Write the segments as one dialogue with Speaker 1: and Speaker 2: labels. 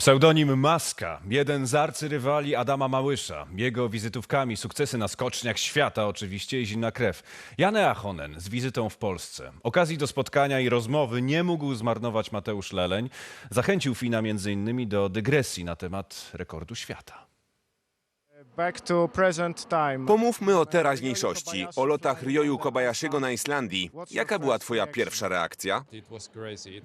Speaker 1: Pseudonim Maska, jeden z arcyrywali Adama Małysza. Jego wizytówkami sukcesy na skoczniach świata oczywiście i zimna krew. Janne Achonen z wizytą w Polsce. Okazji do spotkania i rozmowy nie mógł zmarnować Mateusz Leleń. Zachęcił Fina m.in. do dygresji na temat rekordu świata.
Speaker 2: Pomówmy o teraźniejszości, o lotach Ryoyu Kobayashiego na Islandii. Jaka była twoja pierwsza reakcja?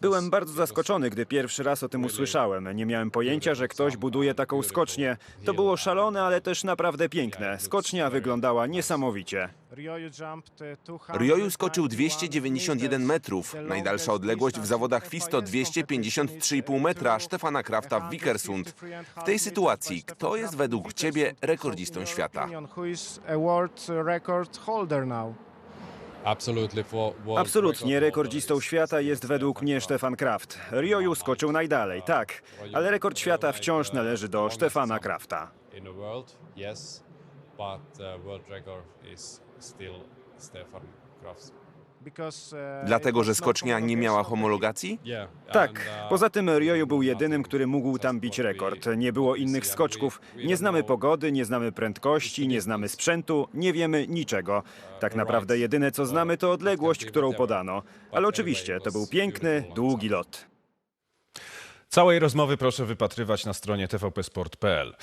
Speaker 3: Byłem bardzo zaskoczony, gdy pierwszy raz o tym usłyszałem. Nie miałem pojęcia, że ktoś buduje taką skocznię. To było szalone, ale też naprawdę piękne. Skocznia wyglądała niesamowicie.
Speaker 4: Ryoyu jumped, 200
Speaker 2: Ryoyu skoczył 291 metrów. Najdalsza odległość w zawodach FIS to 253,5 metra Stefana Krafta w Vikersund. W tej sytuacji, kto jest według ciebie rekordzistą świata?
Speaker 3: Absolutnie rekordzistą świata jest według mnie Stefan Kraft. Ryoyu skoczył najdalej, tak, ale rekord świata wciąż należy do Stefana Krafta.
Speaker 5: Uh,
Speaker 4: uh,
Speaker 2: Dlatego, że skocznia nie miała
Speaker 4: homologacji?
Speaker 3: Tak,
Speaker 5: uh,
Speaker 3: poza tym Ryoyu był jedynym, który mógł tam bić rekord. Nie było innych skoczków. Nie znamy pogody, nie znamy prędkości, nie znamy sprzętu, nie wiemy niczego. Tak naprawdę jedyne co znamy to odległość, którą podano. Ale oczywiście to był piękny, długi lot.
Speaker 1: Całej rozmowy proszę wypatrywać na stronie tvpsport.pl.